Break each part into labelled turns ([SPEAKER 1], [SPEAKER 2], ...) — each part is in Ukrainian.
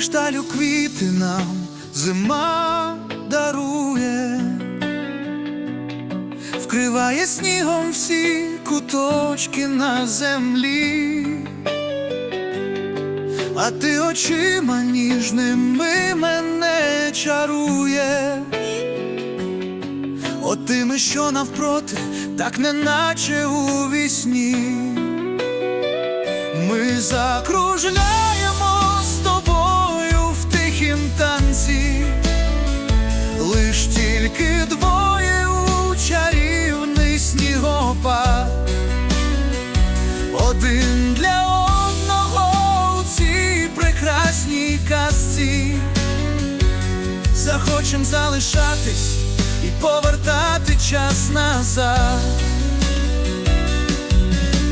[SPEAKER 1] жалю квіти нам зима дарує, вкриває снігом всі куточки на землі, а ти очима ніжними мене чаруєш, отими, що навпроти, так неначе у вісні. Ми закружляємо танці, лиш тільки двоє у чарівний снігопад, один для одного у цій прекрасній казці. Захочем залишатись і повертати час назад.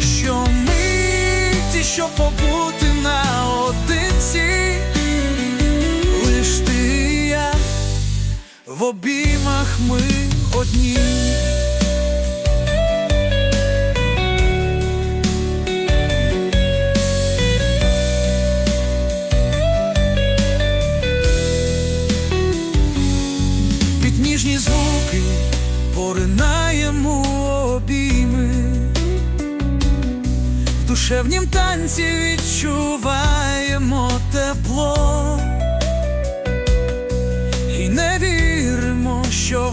[SPEAKER 1] Що миті, щоб побути наодинці, обіймах ми одні. Під ніжні звуки поринаємо обійми. В душевнім танці відчуваємо тепло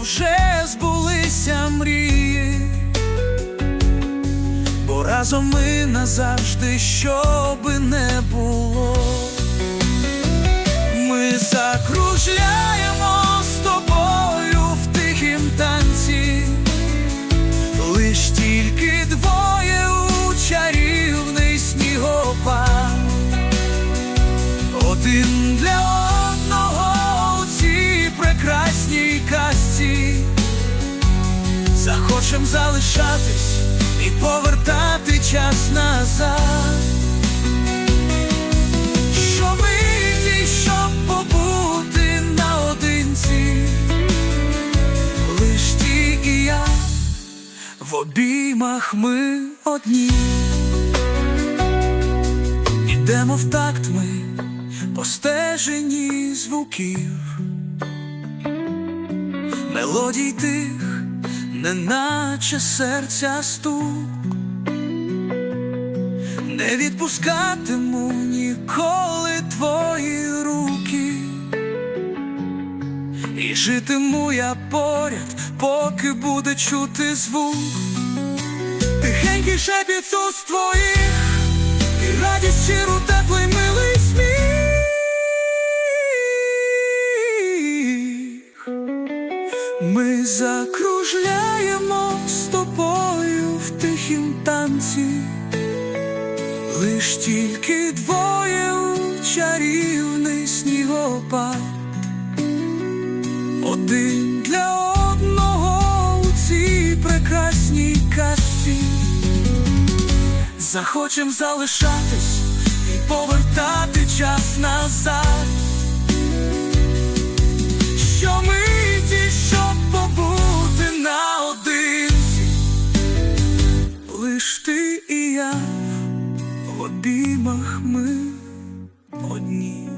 [SPEAKER 1] вже збулися мрії, бо разом ми назавжди, що би не було. Ми закружляємо казці. Захочем залишатись і повертати час назад. Що щоб побути наодинці, лиш ти і я в обіймах ми одні. Ідемо в такт ми по звуків, мелодій тих, неначе серця стук. Не відпускатиму ніколи твої руки, і житиму я поряд, поки буде чути звук, тихенький шепіт з твоїх, і радість щиру, Ми закружляємо з тобою в тихім танці. Лиш тільки двоє у чарівний снігопад, один для одного у цій прекрасній казці. Захочем залишатись і повертати час назад. Ти і я в обіймах ми одні.